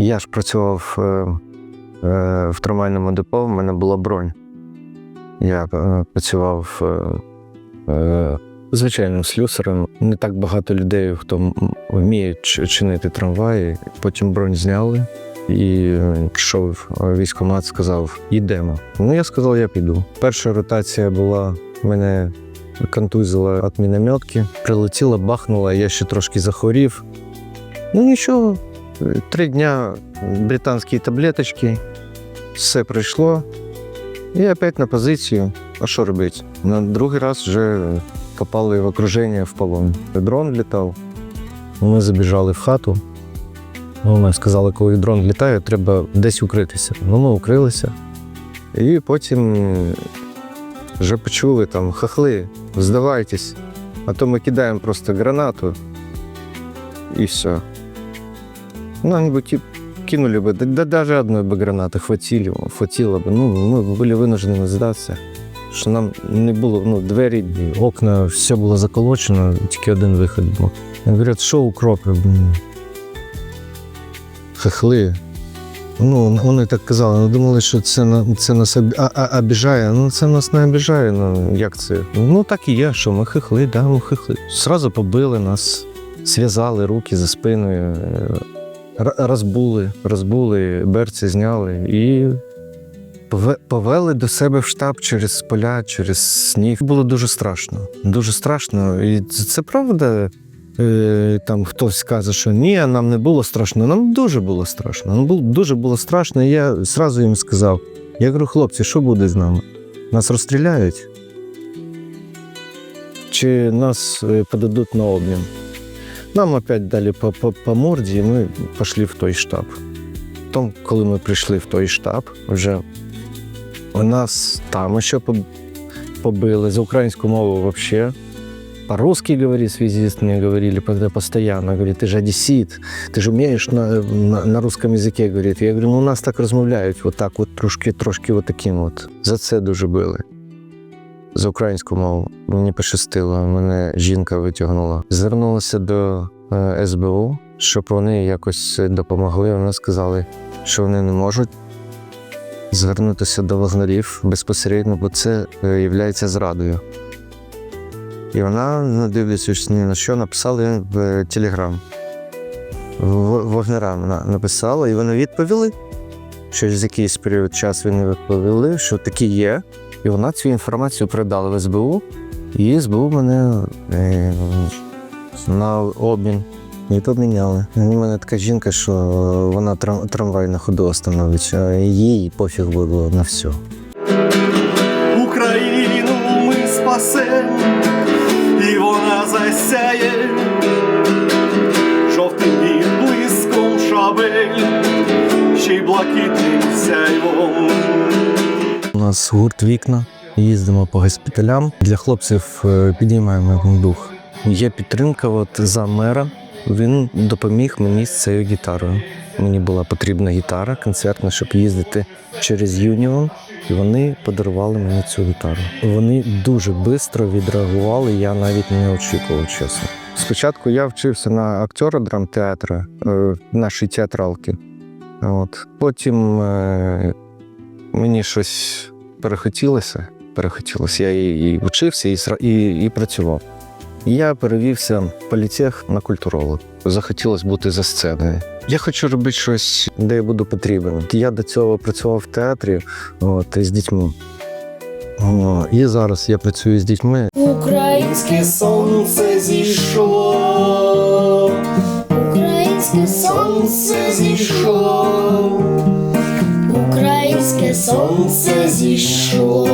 Я ж працював е, е, в трамвайному депо, в мене була бронь. Я е, працював звичайним слюсарем. Не так багато людей, хто вміє чинити трамваї. Потім бронь зняли. І прийшов військкомат, сказав: йдемо. Ну, я сказав, я піду. Перша ротація була, мене контузила від мінометки, прилетіла, бахнула, я ще трошки захворів. Ну нічого, три дня британські таблеточки, все пройшло. І опять на позицію. А що робити? На другий раз вже попали в окруження в полон. Дрон літав. Ми забіжали в хату. Ну, ми сказали, коли дрон літає, треба десь укритися. Ну, ми укрилися. І потім вже почули там хахли, здавайтесь, а то ми кидаємо просто гранату і все. Ну, они бы ки- кинули бы, да, да даже одной бы гранаты хватило, хватило бы. Ну, мы были вынуждены сдаться. Що нам не було ну, двері, окна, все було заколочено, тільки один вихід був. І Говорять, що укропи? Блін. Хахли. Ну, вони так казали, ну думали, що це, на- це нас об- а, а, обіжає. Ну, це нас не обіжає. Ну, як це? Ну, так і є, що ми хихли, да, ми хихли. Сразу побили нас, зв'язали руки за спиною, е, р- розбули, розбули, берці зняли і повели до себе в штаб через поля, через сніг. Було дуже страшно. Дуже страшно. І це, правда. Е, Там хтось каже, що ні, нам не було страшно. Нам дуже було страшно. Нам було, дуже було страшно. І я зразу їм сказав: я говорю, хлопці, що буде з нами? Нас розстріляють? Чи нас е, подадуть на обмін? Нам опять дали по, по, по морді, і ми пішли в той штаб. Потім, коли ми прийшли в той штаб, вже у нас там ще побили за українську мову взагалі. По-русски говорит связист, мне говорили постоянно. Говорит, ты же одессит, ты же умеешь на, на, на русском язике, говорит. Я говорю, ну у нас так розмовляють, от так, от трошки, трошки от таким от. За це дуже били. За українську мову. Мені пощастило, мене жінка витягнула. Звернулася до е, СБУ, щоб вони якось допомогли. Вони сказали, що вони не можуть звернутися до вагнерів безпосередньо, бо це є зрадою. І вона, не дивлячись ні на що, написала в Телеграм. В- Вагнерам вона написала, і вони відповіли. Що з якийсь період часу вони відповіли, що такі є. І вона цю інформацію передала в СБУ, і СБУ мене е, на обмін. І поміняли. У мене така жінка, що вона трам- трамвай на ходу остановить, а їй пофіг було на все. Україну ми спасем, і вона засяє жовтим блиском шабель, ще й блакитним сяйвом. Нас гурт вікна. Їздимо по госпіталям. Для хлопців е, підіймаємо дух. Є підтримка от за мера. Він допоміг мені з цією гітарою. Мені була потрібна гітара концертна, щоб їздити через Юніон. І вони подарували мені цю гітару. Вони дуже швидко відреагували, я навіть не очікував, чесно. Спочатку я вчився на актера драмтеатру е, нашої театралки. От. Потім е, мені щось перехотілося. Перехотілося. Я і, і вчився, і, сра- і, і працював. Я перевівся в політех на культуролог. Захотілося бути за сценою. Я хочу робити щось, де я буду потрібен. Я до цього працював в театрі от, з дітьми. О, і зараз я працюю з дітьми. Українське Сонце зійшло, Українське сонце зійшло, Українське сонце зійшло.